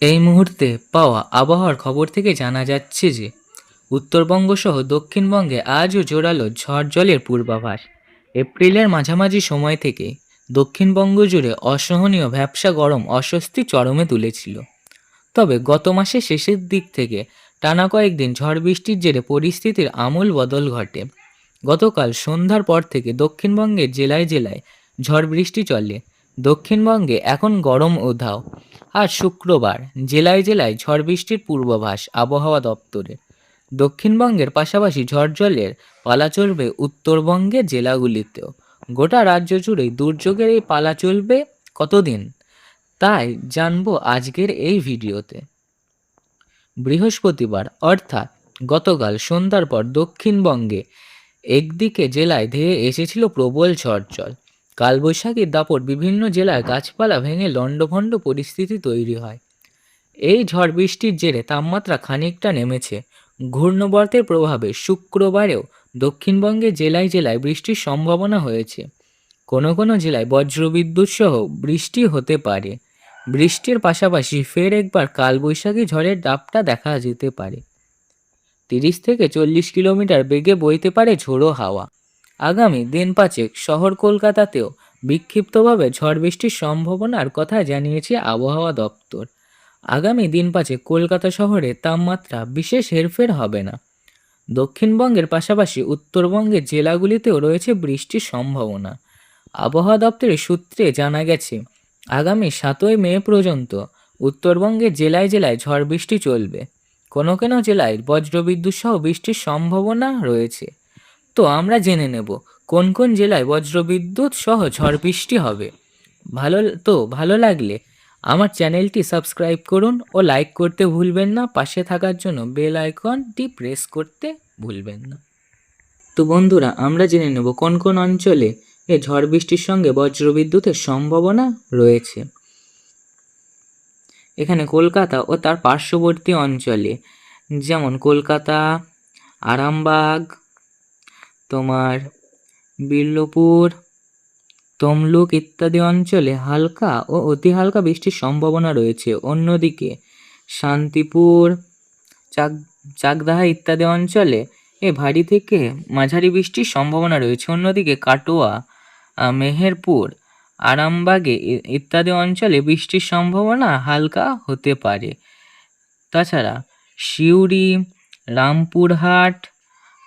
এই মুহূর্তে পাওয়া আবহাওয়ার খবর থেকে জানা যাচ্ছে যে উত্তরবঙ্গ সহ দক্ষিণবঙ্গে আজও জোরালো ঝড় জলের পূর্বাভাস। এপ্রিলের মাঝামাঝি সময় থেকে দক্ষিণবঙ্গ জুড়ে অসহনীয় ভ্যাবসা গরম অস্বস্তি চরমে তুলেছিল। তবে গত মাসের শেষের দিক থেকে টানা কয়েকদিন ঝড় বৃষ্টির জেরে পরিস্থিতির আমূল বদল ঘটে। গতকাল সন্ধ্যার পর থেকে দক্ষিণবঙ্গের জেলায় জেলায় ঝড় বৃষ্টি চলে। দক্ষিণবঙ্গে এখন গরম উধাও আজ শুক্রবার জেলায় জেলায় ঝড় বৃষ্টির পূর্বাভাস আবহাওয়া দপ্তরে দক্ষিণবঙ্গের পাশাপাশি ঝড় জলের পালা চলবে উত্তরবঙ্গের জেলাগুলিতেও। গোটা রাজ্য জুড়েই দুর্যোগের এই পালা চলবে কতদিন? তাই জানব আজকের এই ভিডিওতে। বৃহস্পতিবার, অর্থাৎ গতকাল সন্ধ্যার পর দক্ষিণবঙ্গে একদিকে জেলায় ধেয়ে এসেছিল প্রবল ঝড় জল। কালবৈশাখীর দাপট বিভিন্ন জেলায় গাছপালা ভেঙে লণ্ডভণ্ড পরিস্থিতি তৈরি হয়। এই ঝড় বৃষ্টির জেরে তাপমাত্রা খানিকটা নেমেছে। ঘূর্ণবর্তের প্রভাবে শুক্রবারেও দক্ষিণবঙ্গে জেলায় জেলায় বৃষ্টির সম্ভাবনা হয়েছে। কোনো কোনো জেলায় বজ্রবিদ্যুৎ সহ বৃষ্টি হতে পারে। বৃষ্টির পাশাপাশি ফের একবার কালবৈশাখী ঝড়ের ডাবটা দেখা যেতে পারে। তিরিশ থেকে চল্লিশ কিলোমিটার বেগে বইতে পারে ঝোড়ো হাওয়া। আগামী দিন পাঁচেক শহর কলকাতাতেও বিক্ষিপ্তভাবে ঝড় বৃষ্টির সম্ভাবনার কথা জানিয়েছে আবহাওয়া দপ্তর। আগামী দিন পাঁচে কলকাতা শহরে তাপমাত্রা বিশেষ হেরফের হবে না। দক্ষিণবঙ্গের পাশাপাশি উত্তরবঙ্গের জেলাগুলিতেও রয়েছে বৃষ্টির সম্ভাবনা। আবহাওয়া দপ্তরের সূত্রে জানা গেছে, আগামী সাতই মে পর্যন্ত উত্তরবঙ্গের জেলায় জেলায় ঝড় বৃষ্টি চলবে। কোনো কোনো জেলায় বজ্রবিদ্যুৎ সহ বৃষ্টির সম্ভাবনা রয়েছে। তো আমরা জেনে নেব। কোন কোন জেলায় বজ্রবিদ্যুৎ সহ ঝড় বৃষ্টি হবে? ভালো তো ভালো লাগলে আমার চ্যানেলটি সাবস্ক্রাইব করুন ও লাইক করতে ভুলবেন না। পাশে থাকার জন্য বেল আইকনটি প্রেস করতে ভুলবেন না। তো বন্ধুরা, আমরা জেনে নেব কোন কোন অঞ্চলে এ ঝড় বৃষ্টির সঙ্গে বজ্রবিদ্যুতের সম্ভাবনা রয়েছে। এখানে কলকাতা ও তার পার্শ্ববর্তী অঞ্চলে যেমন কলকাতা, আরামবাগ তোমার বিল্লপুর, তমলুক ইত্যাদি অঞ্চলে হালকা ও অতি হালকা বৃষ্টির সম্ভাবনা রয়েছে। অন্যদিকে শান্তিপুর, চাক, চাকদাহা ইত্যাদি অঞ্চলে এ ভারী থেকে মাঝারি বৃষ্টির সম্ভাবনা রয়েছে। অন্যদিকে কাটোয়া মেহেরপুর, আরামবাগে ইত্যাদি অঞ্চলে বৃষ্টির সম্ভাবনা হালকা হতে পারে। তাছাড়া সিউড়ি, রামপুরহাট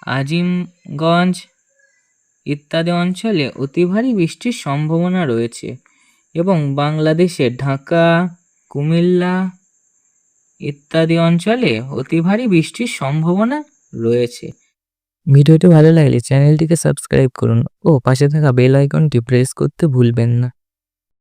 আজিমগঞ্জ ইত্যাদি অঞ্চলে অতি ভারী বৃষ্টির সম্ভাবনা রয়েছে এবং বাংলাদেশের ঢাকা, কুমিল্লা ইত্যাদি অঞ্চলে অতি ভারী বৃষ্টির সম্ভাবনা রয়েছে। ভিডিওটি ভালো লাগলে চ্যানেলটিকে সাবস্ক্রাইব করুন ও পাশে থাকা বেল আইকনটি প্রেস করতে ভুলবেন না।